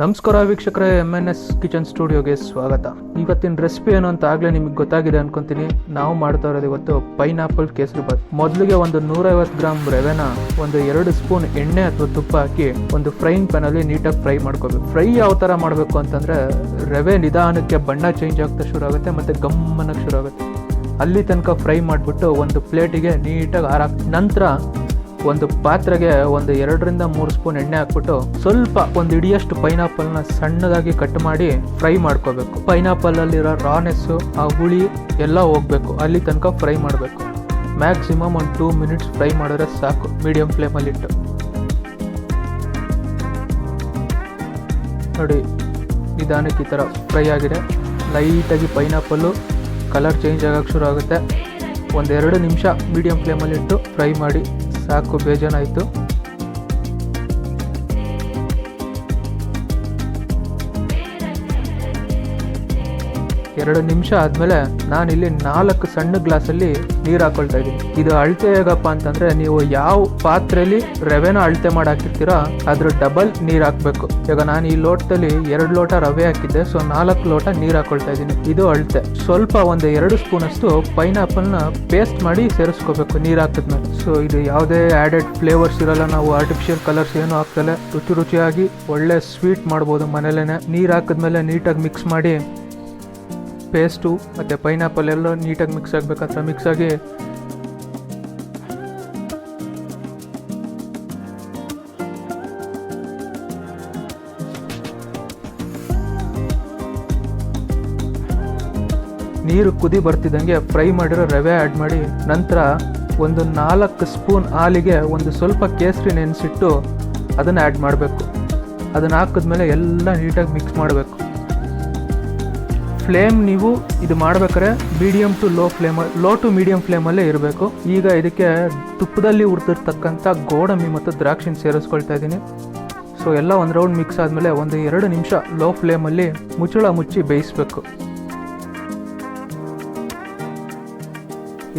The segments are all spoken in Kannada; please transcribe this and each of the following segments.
ನಮಸ್ಕಾರ ವೀಕ್ಷಕರೇ ಎಂ ಎನ್ ಎಸ್ ಕಿಚನ್ ಸ್ಟುಡಿಯೋಗೆ ಸ್ವಾಗತ. ಇವತ್ತಿನ ರೆಸಿಪಿ ಏನು ಅಂತ ಆಗಲೇ ನಿಮಗೆ ಗೊತ್ತಾಗಿದೆ ಅನ್ಕೊಂತೀನಿ. ನಾವು ಮಾಡ್ತಾ ಇರೋದು ಇವತ್ತು ಪೈನಾಪಲ್ ಕೇಸರಿ ಬಾತ್. ಮೊದಲಿಗೆ ಒಂದು ನೂರೈವತ್ತು ಗ್ರಾಮ್ ರವೆನ ಒಂದು ಎರಡು ಸ್ಪೂನ್ ಎಣ್ಣೆ ಅಥವಾ ತುಪ್ಪ ಹಾಕಿ ಒಂದು ಫ್ರೈಯಿಂಗ್ ಪ್ಯಾನ್ ಅಲ್ಲಿ ನೀಟಾಗಿ ಫ್ರೈ ಮಾಡ್ಕೋಬೇಕು. ಫ್ರೈ ಯಾವ ತರ ಮಾಡಬೇಕು ಅಂತಂದ್ರೆ, ರವೆ ನಿಧಾನಕ್ಕೆ ಬಣ್ಣ ಚೇಂಜ್ ಆಗ್ತಾ ಶುರು ಆಗುತ್ತೆ ಮತ್ತೆ ಗಮ್ಮನಕ್ಕೆ ಶುರು ಆಗುತ್ತೆ. ಅಲ್ಲಿ ತನಕ ಫ್ರೈ ಮಾಡಿಬಿಟ್ಟು ಒಂದು ಪ್ಲೇಟಿಗೆ ನೀಟಾಗಿ ಹಾರಾಕ್ ನಂತರ ಒಂದು ಪಾತ್ರೆಗೆ ಒಂದು ಎರಡರಿಂದ ಮೂರು ಸ್ಪೂನ್ ಎಣ್ಣೆ ಹಾಕ್ಬಿಟ್ಟು ಸ್ವಲ್ಪ ಒಂದು ಇಡಿಯಷ್ಟು ಪೈನಾಪಲ್ನ ಸಣ್ಣದಾಗಿ ಕಟ್ ಮಾಡಿ ಫ್ರೈ ಮಾಡ್ಕೋಬೇಕು. ಪೈನಾಪಲ್ ಅಲ್ಲಿರೋ ರಾನೆಸ್ಸು ಆ ಹುಳಿ ಎಲ್ಲ ಹೋಗ್ಬೇಕು. ಅಲ್ಲಿ ತನಕ ಫ್ರೈ ಮಾಡಬೇಕು. ಮ್ಯಾಕ್ಸಿಮಮ್ ಒಂದು ಟೂ ಮಿನಿಟ್ಸ್ ಫ್ರೈ ಮಾಡಿದ್ರೆ ಸಾಕು. ಮೀಡಿಯಂ ಫ್ಲೇಮಲ್ಲಿಟ್ಟು ನೋಡಿ, ನಿಧಾನಕ್ಕೆ ಈ ಥರ ಫ್ರೈ ಆಗಿದೆ. ಲೈಟಾಗಿ ಪೈನಾಪಲ್ಲು ಕಲರ್ ಚೇಂಜ್ ಆಗೋಕ್ಕೆ ಶುರು ಆಗುತ್ತೆ. ಒಂದೆರಡು ನಿಮಿಷ ಮೀಡಿಯಂ ಫ್ಲೇಮಲ್ಲಿಟ್ಟು ಫ್ರೈ ಮಾಡಿ. ಸಾಕು ಬೇಜಾನಾಯಿತು ಎರಡು ನಿಮಿಷ ಆದಮೇಲೆ ನಾನಿಲ್ಲಿ ನಾಲ್ಕು ಸಣ್ಣ ಗ್ಲಾಸಲ್ಲಿ ನೀರು ಹಾಕೊಳ್ತಾ ಇದ್ದೀನಿ. ಇದು ಅಳತೆ ಹೇಗಪ್ಪ ಅಂತಂದ್ರೆ ನೀವು ಯಾವ ಪಾತ್ರೆಯಲ್ಲಿ ರವೆನ ಅಳತೆ ಮಾಡಿ ಹಾಕಿರ್ತೀರಾ ಅದ್ರ ಡಬಲ್ ನೀರು ಹಾಕಬೇಕು. ಈಗ ನಾನು ಈ ಲೋಟದಲ್ಲಿ ಎರಡು ಲೋಟ ರವೆ ಹಾಕಿದ್ದೆ, ಸೊ ನಾಲ್ಕು ಲೋಟ ನೀರು ಹಾಕೊಳ್ತಾ ಇದ್ದೀನಿ. ಇದು ಅಳತೆ. ಸ್ವಲ್ಪ ಒಂದು ಎರಡು ಸ್ಪೂನ್ ಅಷ್ಟು ಪೈನಾಪಲ್ನ ಪೇಸ್ಟ್ ಮಾಡಿ ಸೇರಿಸ್ಕೋಬೇಕು ನೀರು ಹಾಕಿದ್ಮೇಲೆ. ಸೊ ಇದು ಯಾವುದೇ ಆ್ಯಡೆಡ್ ಫ್ಲೇವರ್ಸ್ ಇರಲ್ಲ, ನಾವು ಆರ್ಟಿಫಿಷಿಯಲ್ ಕಲರ್ಸ್ ಏನು ಹಾಕ್ತಲೆ ರುಚಿ ರುಚಿಯಾಗಿ ಒಳ್ಳೆ ಸ್ವೀಟ್ ಮಾಡ್ಬೋದು ಮನೇಲೇನೆ. ನೀರು ಹಾಕಿದ್ಮೇಲೆ ನೀಟಾಗಿ ಮಿಕ್ಸ್ ಮಾಡಿ ಪೇಸ್ಟು ಮತ್ತು ಪೈನಾಪಲ್ ಎಲ್ಲ ನೀಟಾಗಿ ಮಿಕ್ಸ್ ಆಗಬೇಕಂತ ಮಿಕ್ಸ್ ಆಗಿ ನೀರು ಕುದಿ ಬರ್ತಿದ್ದಂಗೆ ಫ್ರೈ ಮಾಡಿರೋ ರವೆ ಆ್ಯಡ್ ಮಾಡಿ, ನಂತರ ಒಂದು ನಾಲ್ಕು ಸ್ಪೂನ್ ಹಾಲಿಗೆ ಒಂದು ಸ್ವಲ್ಪ ಕೇಸರಿ ನೆನೆಸಿಟ್ಟು ಅದನ್ನು ಆ್ಯಡ್ ಮಾಡಬೇಕು. ಅದನ್ನು ಹಾಕಿದ್ಮೇಲೆ ಎಲ್ಲ ನೀಟಾಗಿ ಮಿಕ್ಸ್ ಮಾಡಬೇಕು. ಫ್ಲೇಮ್ ನೀವು ಇದು ಮಾಡ್ಬೇಕಾದ್ರೆ medium to low flame low to medium ಫ್ಲೇಮಲ್ಲೇ ಇರಬೇಕು. ಈಗ ಇದಕ್ಕೆ ತುಪ್ಪದಲ್ಲಿ ಹುರಿದಿರ್ತಕ್ಕಂಥ ಗೋಡಂಬಿ ಮತ್ತು ದ್ರಾಕ್ಷಿನ ಸೇರಿಸ್ಕೊಳ್ತಾ ಇದ್ದೀನಿ. ಸೊ ಎಲ್ಲ ಒಂದು ರೌಂಡ್ ಮಿಕ್ಸ್ ಆದಮೇಲೆ ಒಂದು ಎರಡು ನಿಮಿಷ ಲೋ ಫ್ಲೇಮಲ್ಲಿ ಮುಚ್ಚಳ ಮುಚ್ಚಿ ಬೇಯಿಸ್ಬೇಕು.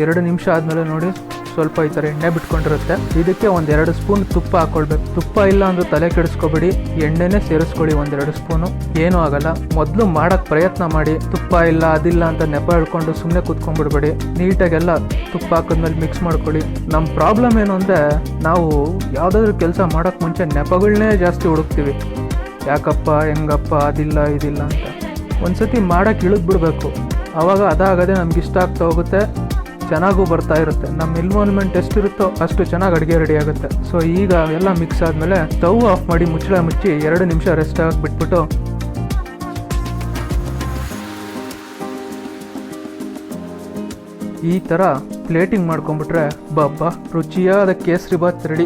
ಎರಡು ನಿಮಿಷ ಆದಮೇಲೆ ನೋಡಿ. ಸ್ವಲ್ಪ ಈ ಥರ ಎಣ್ಣೆ ಬಿಟ್ಕೊಂಡಿರುತ್ತೆ. ಇದಕ್ಕೆ ಒಂದೆರಡು ಸ್ಪೂನ್ ತುಪ್ಪ ಹಾಕೊಳ್ಬೇಕು. ತುಪ್ಪ ಇಲ್ಲ ಅಂದ್ರೆ ತಲೆ ಕೆಡಿಸ್ಕೊಬೇಡಿ. ಎಣ್ಣೆನೇ ಸೇರಿಸ್ಕೊಳ್ಳಿ ಒಂದೆರಡು ಸ್ಪೂನು. ಏನೂ ಆಗಲ್ಲ. ಮೊದಲು ಮಾಡೋಕ್ಕೆ ಪ್ರಯತ್ನ ಮಾಡಿ. ತುಪ್ಪ ಇಲ್ಲ, ಅದಿಲ್ಲ ಅಂತ ನೆಪ ಹಿಡ್ಕೊಂಡು ಸುಮ್ಮನೆ ಕುತ್ಕೊಂಡ್ಬಿಡ್ಬೇಡಿ. ನೀಟಾಗೆಲ್ಲ ತುಪ್ಪ ಹಾಕಿದ್ಮೇಲೆ ಮಿಕ್ಸ್ ಮಾಡ್ಕೊಳ್ಳಿ. ನಮ್ಮ ಪ್ರಾಬ್ಲಮ್ ಏನು ಅಂದರೆ, ನಾವು ಯಾವುದಾದ್ರೂ ಕೆಲಸ ಮಾಡೋಕ್ಕೆ ಮುಂಚೆ ನೆಪಗಳನ್ನೇ ಜಾಸ್ತಿ ಹುಡುಕ್ತೀವಿ. ಯಾಕಪ್ಪ, ಹೆಂಗಪ್ಪ, ಅದಿಲ್ಲ, ಇದಿಲ್ಲ ಅಂತ. ಒಂದ್ಸತಿ ಮಾಡೋಕ್ಕೆ ಇಳಿದ್ಬಿಡ್ಬೇಕು. ಆವಾಗ ಅದಾಗದೆ ನಮ್ಗೆ ಇಷ್ಟ ಆಗ್ತಾ ಹೋಗುತ್ತೆ. ಚೆನ್ನಾಗೂ ಬರ್ತಾ ಇರುತ್ತೆ. ನಮ್ಮ ಇನ್ವಾಲ್ವ್ಮೆಂಟ್ ಎಷ್ಟಿರುತ್ತೋ ಅಷ್ಟು ಚೆನ್ನಾಗಿ ಅಡುಗೆ ರೆಡಿ ಆಗುತ್ತೆ. ಸೊ ಈಗ ಎಲ್ಲ ಮಿಕ್ಸ್ ಆದಮೇಲೆ ಸ್ಟವ್ ಆಫ್ ಮಾಡಿ ಮುಚ್ಚಳ ಮುಚ್ಚಿ ಎರಡು ನಿಮಿಷ ರೆಸ್ಟ್ ಆಗಿ ಬಿಟ್ಬಿಟ್ಟು ಈ ಥರ ಪ್ಲೇಟಿಂಗ್ ಮಾಡ್ಕೊಂಬಿಟ್ರೆ ಬಬ್ಬ ರುಚಿಯಾದ ಕೇಸರಿ ಬಾತ್ ರೆಡಿ